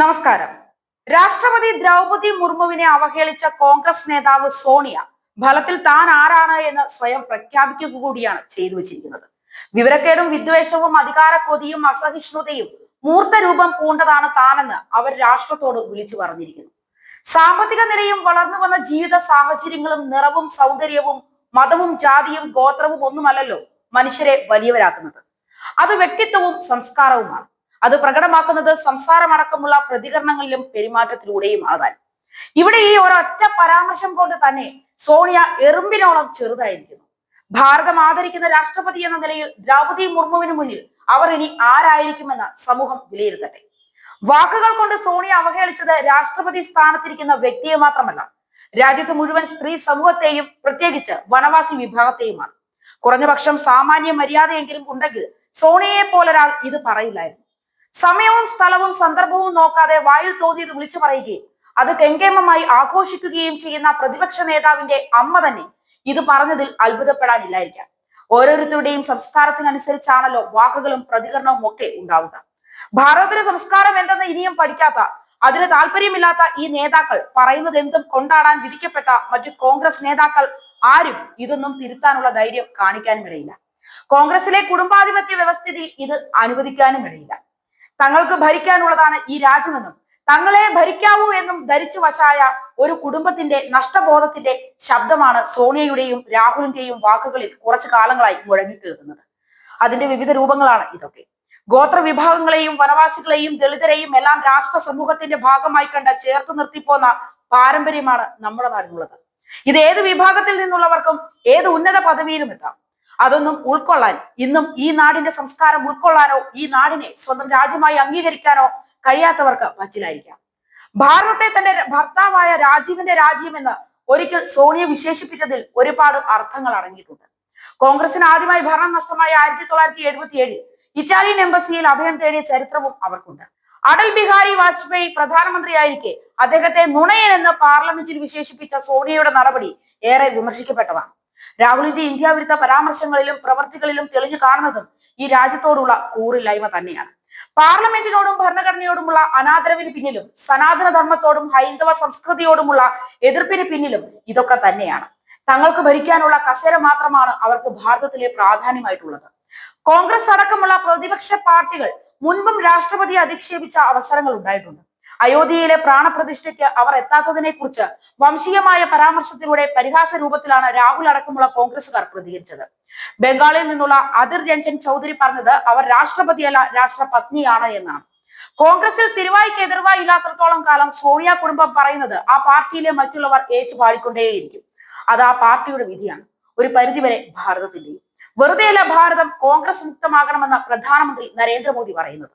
നമസ്കാരം. രാഷ്ട്രപതി ദ്രൗപതി മുർമുവിനെ അവഹേളിച്ച കോൺഗ്രസ് നേതാവ് സോണിയ ഫലത്തിൽ താൻ ആരാണ് എന്ന് സ്വയം പ്രഖ്യാപിക്കുക കൂടിയാണ് ചെയ്തു വെച്ചിരിക്കുന്നത്. വിവരക്കേടും വിദ്വേഷവും അധികാര കൊതിയും അസഹിഷ്ണുതയും മൂർത്ത രൂപം പൂണ്ടതാണ് താനെന്ന് അവർ രാഷ്ട്രത്തോട് വിളിച്ചു പറഞ്ഞിരിക്കുന്നു. സാമ്പത്തിക നിലയും വളർന്നു വന്ന ജീവിത സാഹചര്യങ്ങളും നിറവും സൗന്ദര്യവും മതവും ജാതിയും ഗോത്രവും ഒന്നുമല്ലല്ലോ മനുഷ്യരെ വലിയവരാക്കുന്നത്. അത് വ്യക്തിത്വവും സംസ്കാരവുമാണ്. അത് പ്രകടമാക്കുന്നത് സംസാരമടക്കമുള്ള പ്രതികരണങ്ങളിലും പെരുമാറ്റത്തിലൂടെയും ആകാൻ. ഇവിടെ ഈ ഒരൊറ്റ പരാമർശം കൊണ്ട് തന്നെ സോണിയ എറുമ്പിനോളം ചെറുതായിരിക്കുന്നു. ഭാരതം ആദരിക്കുന്ന രാഷ്ട്രപതി എന്ന നിലയിൽ ദ്രൗപതി മുർമുവിന് മുന്നിൽ അവർ ഇനി ആരായിരിക്കുമെന്ന് സമൂഹം വിലയിരുത്തട്ടെ. വാക്കുകൾ കൊണ്ട് സോണിയ അവഹേളിച്ചത് രാഷ്ട്രപതി സ്ഥാനത്തിരിക്കുന്ന വ്യക്തിയെ മാത്രമല്ല രാജ്യത്ത് മുഴുവൻ സ്ത്രീ സമൂഹത്തെയും പ്രത്യേകിച്ച് വനവാസി വിഭാഗത്തെയുമാണ്. കുറഞ്ഞപക്ഷം സാമാന്യ മര്യാദയെങ്കിലും ഉണ്ടെങ്കിൽ സോണിയയെ പോലൊരാൾ ഇത് പറയില്ലായിരുന്നു. സമയവും സ്ഥലവും സന്ദർഭവും നോക്കാതെ വായിൽ തോന്നിയത് വിളിച്ചു പറയുകയും അത് കെങ്കേമമായി ആഘോഷിക്കുകയും ചെയ്യുന്ന പ്രതിപക്ഷ നേതാവിന്റെ അമ്മ തന്നെ ഇത് പറഞ്ഞതിൽ അത്ഭുതപ്പെടാനില്ലായിരിക്കാം. ഓരോരുത്തരുടെയും സംസ്കാരത്തിനനുസരിച്ചാണല്ലോ വാക്കുകളും പ്രതികരണവും ഒക്കെ ഉണ്ടാവുക. ഭാരതത്തിലെ സംസ്കാരം എന്തെന്ന് ഇനിയും പഠിക്കാത്ത അതിന് താല്പര്യമില്ലാത്ത ഈ നേതാക്കൾ പറയുന്നത് എന്തും കൊണ്ടാടാൻ വിധിക്കപ്പെട്ട മറ്റു കോൺഗ്രസ് നേതാക്കൾ ആരും ഇതൊന്നും തിരുത്താനുള്ള ധൈര്യം കാണിക്കാനും ഇടയില്ല. കോൺഗ്രസിലെ കുടുംബാധിപത്യ വ്യവസ്ഥിതി ഇത് അനുവദിക്കാനും ഇടയില്ല. തങ്ങൾക്ക് ഭരിക്കാനുള്ളതാണ് ഈ രാജ്യമെന്നും തങ്ങളെ ഭരിക്കാവൂ എന്നും ധരിച്ചു വശായ ഒരു കുടുംബത്തിന്റെ നഷ്ടബോധത്തിന്റെ ശബ്ദമാണ് സോണിയയുടെയും രാഹുലിന്റെയും വാക്കുകളിൽ കുറച്ചു കാലങ്ങളായി മുഴങ്ങിക്കേൾക്കുന്നത് അതിന്റെ വിവിധ രൂപങ്ങളാണ് ഇതൊക്കെ. ഗോത്ര വിഭാഗങ്ങളെയും വനവാസികളെയും ദളിതരെയും എല്ലാം രാഷ്ട്ര സമൂഹത്തിന്റെ ഭാഗമായി കണ്ട ചേർത്ത് നിർത്തിപ്പോന്ന പാരമ്പര്യമാണ് നമ്മുടെ നാടിനുള്ളത്. ഇത് ഏത് വിഭാഗത്തിൽ നിന്നുള്ളവർക്കും ഏത് ഉന്നത പദവിയിലും എത്താം. അതൊന്നും ഉൾക്കൊള്ളാൻ ഇന്നും ഈ നാടിന്റെ സംസ്കാരം ഉൾക്കൊള്ളാനോ ഈ നാടിനെ സ്വന്തം രാജ്യമായി അംഗീകരിക്കാനോ കഴിയാത്തവർക്ക് പറ്റില്ലായിരിക്കാം. ഭാരതത്തെ തന്നെ ഭർത്താവായ രാജീവിന്റെ രാജ്യം എന്ന് ഒരിക്കൽ സോണിയ വിശേഷിപ്പിച്ചതിൽ ഒരുപാട് അർത്ഥങ്ങൾ അടങ്ങിയിട്ടുണ്ട്. കോൺഗ്രസിന് ആദ്യമായി ഭരണം നഷ്ടമായ ആയിരത്തി തൊള്ളായിരത്തി എഴുപത്തി ഏഴിൽ ഇറ്റാലിയൻ എംബസിയിൽ അഭയം തേടിയ ചരിത്രവും അവർക്കുണ്ട്. അടൽ ബിഹാരി വാജ്പേയി പ്രധാനമന്ത്രിയായിരിക്കെ അദ്ദേഹത്തെ നുണയൻ എന്ന് പാർലമെന്റിൽ വിശേഷിപ്പിച്ച സോണിയയുടെ നടപടി ഏറെ വിമർശിക്കപ്പെട്ടതാണ്. രാഹുലിന്റെ ഇന്ത്യ വിരുദ്ധ പരാമർശങ്ങളിലും പ്രവർത്തികളിലും തെളിഞ്ഞു കാണുന്നതും ഈ രാജ്യത്തോടുള്ള കൂറില്ലായ്മ തന്നെയാണ്. പാർലമെന്റിനോടും ഭരണഘടനയോടുമുള്ള അനാദരവിന് പിന്നിലും സനാതന ധർമ്മത്തോടും ഹൈന്ദവ സംസ്കൃതിയോടുമുള്ള എതിർപ്പിന് പിന്നിലും ഇതൊക്കെ തന്നെയാണ്. തങ്ങൾക്ക് ഭരിക്കാനുള്ള കസേര മാത്രമാണ് അവർക്ക് ഭാരതത്തിലെ പ്രാധാന്യമായിട്ടുള്ളത്. കോൺഗ്രസ് അടക്കമുള്ള പ്രതിപക്ഷ പാർട്ടികൾ മുൻപും രാഷ്ട്രപതിയെ അധിക്ഷേപിച്ച അവസരങ്ങൾ ഉണ്ടായിട്ടുണ്ട്. അയോധ്യയിലെ പ്രാണപ്രതിഷ്ഠയ്ക്ക് അവർ എത്താത്തതിനെ കുറിച്ച് വംശീയമായ പരാമർശത്തിലൂടെ പരിഹാസ രൂപത്തിലാണ് രാഹുൽ അടക്കമുള്ള കോൺഗ്രസുകാർ പ്രതികരിച്ചത്. ബംഗാളിൽ നിന്നുള്ള അതിർ രഞ്ജൻ ചൗധരി പറഞ്ഞത് അവർ രാഷ്ട്രപതിയല്ല രാഷ്ട്രപത്നിയാണ് എന്നാണ്. കോൺഗ്രസിൽ തിരുവായിക്ക് എതിർവായി ഇല്ലാത്തടത്തോളം കാലം സോണിയ കുടുംബം പറയുന്നത് ആ പാർട്ടിയിലെ മറ്റുള്ളവർ ഏറ്റുപാടിക്കൊണ്ടേയിരിക്കും അത് ആ പാർട്ടിയുടെ വിധിയാണ്. ഒരു പരിധിവരെ ഭാരതത്തിന്റെയും. വെറുതെയല്ല ഭാരതം കോൺഗ്രസ് മുക്തമാകണമെന്ന് പ്രധാനമന്ത്രി നരേന്ദ്രമോദി പറയുന്നത്.